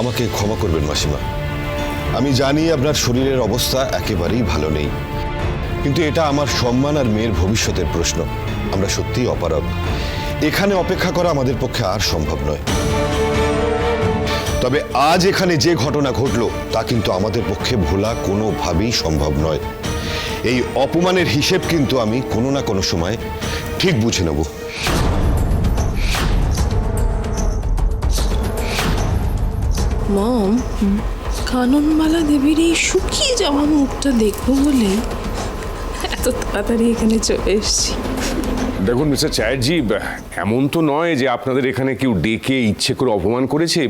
আমাকে ক্ষমা করবেন, মাসিমা। আমি জানি আপনার শরীরের অবস্থা একেবারেই ভালো নেই, কিন্তু এটা আমার সম্মান আর মেয়ের ভবিষ্যতের প্রশ্ন। আমরা সত্যিই অপারগ। এখানে অপেক্ষা করা আমাদের পক্ষে আর সম্ভব নয়। তবে আজ এখানে যে ঘটনা ঘটলো, তা কিন্তু আমাদের পক্ষে ভোলা কোনোভাবেই সম্ভব নয়। এই অপমানের হিসেব কিন্তু আমি কোনো না কোনো সময় ঠিক বুঝে নেব। মম কাননমালা দেবীর এই শুকিয়ে যাওয়া মুখটা দেখব বলে এত তাড়াতাড়ি এখানে চলে এসেছি। দেখুন মিস্টার চ্যাটার্জি এমন তো নয় যে আপনাদের এখানে কেউ ডেকে ইচ্ছে করে অপমান করেছে।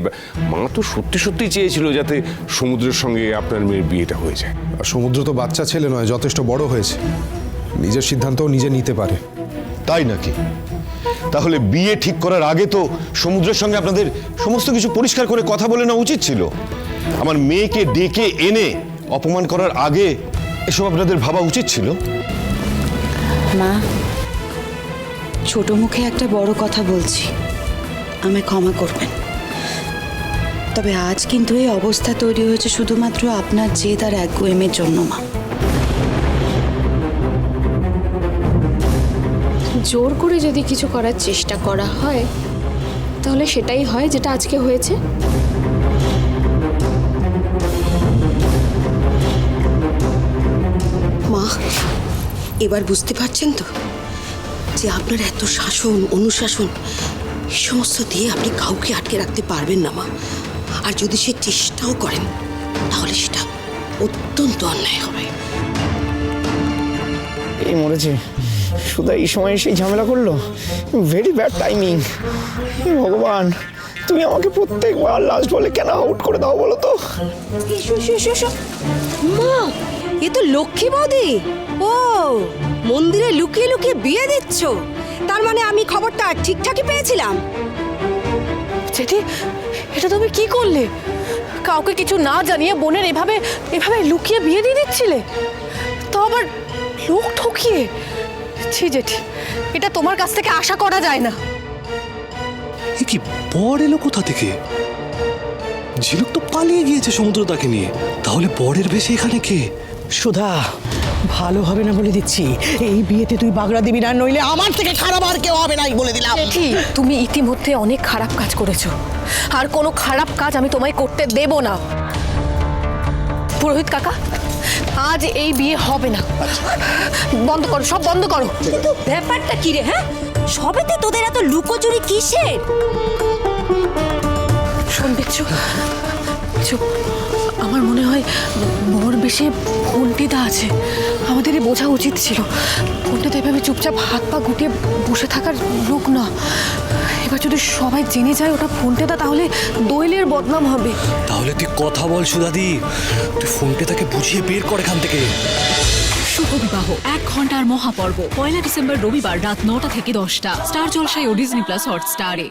মা তো সত্যি সত্যি চেয়েছিল যাতে সমুদ্রের সঙ্গে আপনার মেয়ের বিয়েটা হয়ে যায়। আর সমুদ্র তো বাচ্চা ছেলে নয় যথেষ্ট বড় হয়েছে। নিজের সিদ্ধান্তও নিজে নিতে পারে। তাই নাকি? তাহলে বিয়ে ঠিক করার আগে তো সমুদ্রের সঙ্গে আপনাদের সমস্ত কিছু পরিষ্কার করে কথা বলে নেওয়া উচিত ছিল। আমার মেয়েকে ডেকে এনে অপমান করার আগে এসব আপনাদের ভাবা উচিত ছিল? মা, ছোট মুখে একটা বড় কথা বলছি। আমায় ক্ষমা করবেন। তবে আজ কিন্তু এই অবস্থা তৈরি হয়েছে শুধুমাত্র আপনার জেদ আর একগুয়েমের জন্য, মা। জোর করে যদি কিছু করার চেষ্টা করা হয় তাহলে সেটাই হয় যেটা আজকে হয়েছে। মা এবার বুঝতে পারছেন তো যে আপনার এত শাসন অনুশাসন এই সমস্ত দিয়ে আপনি কাউকে আটকে রাখতে পারবেন না মা। আর যদি সে চেষ্টাও করেন তাহলে সেটা অত্যন্ত অন্যায় হবে। এই মরেছে। সুদা এই সময় সেই ঝামেলা করল? ভেরি ব্যাড টাইমিং ভগবান তুমি আমাকে প্রত্যেকবার লাস্ট বলে কেন আউট করে দাও বলো তো? মা এ তো লক্ষ্মী বৌদি। ও মন্দিরে লুকিয়ে লুকিয়ে বিয়ে দিচ্ছ। তার মানে আমি খবরটা ঠিকঠাকই পেয়েছিলাম। জেঠি এটা তুমি কি করলে? কাউকে কিছু না জানিয়ে বোনের এভাবে এভাবে লুকিয়ে বিয়ে দিয়ে দিচ্ছিলে? তো আবার লোক ঠকিয়ে ছি জেঠি এটা তোমার কাছ থেকে আশা করা যায় না। এ কি বর এলো কোথা থেকে? ঝিনুক তো পালিয়ে গিয়েছে সমুদ্র তাকে নিয়ে। তাহলে বরের বেশি এখানে কে? সুধা ভালো হবে না বলে দিচ্ছি। এই বিয়েতে তুই বাগড়া দিবি না নইলে আমার থেকে খারাপ আর কেউ হবে নাই বলে দিলাম। জেঠি তুমি ইতিমধ্যে অনেক খারাপ কাজ করেছ। আর কোনো খারাপ কাজ আমি তোমায় করতে দেব না। পুরোহিত কাকা আজ এই বিয়ে হবে না। বন্ধ করো সব বন্ধ করো। কিন্তু ব্যাপারটা কি রে হ্যাঁ? সবে তো তোদের এত লুকোচুরি কিসের? শোন বিচ্ছু চুপ। আমার মনে হয় বর বেশে ফোনটিদা আছে। আমাদের বোঝা উচিত ছিল। ফোনটিতে এভাবে চুপচাপ হাত পা গুটিয়ে বসে থাকার লোক না। এবার যদি সবাই জেনে যায় ওটা ফোনটেদা তাহলে দোয়েলের বদনাম হবে। তাহলে তুই কথা বল সুদাদি তুই ফোনটা তাকে বুঝিয়ে বের কর এখান থেকে। শুভ বিবাহ এক ঘণ্টার মহাপর্ব পয়লা ডিসেম্বর রবিবার রাত নটা থেকে দশটা। স্টার জলসায় ও ডিজনি প্লাস হটস্টারে।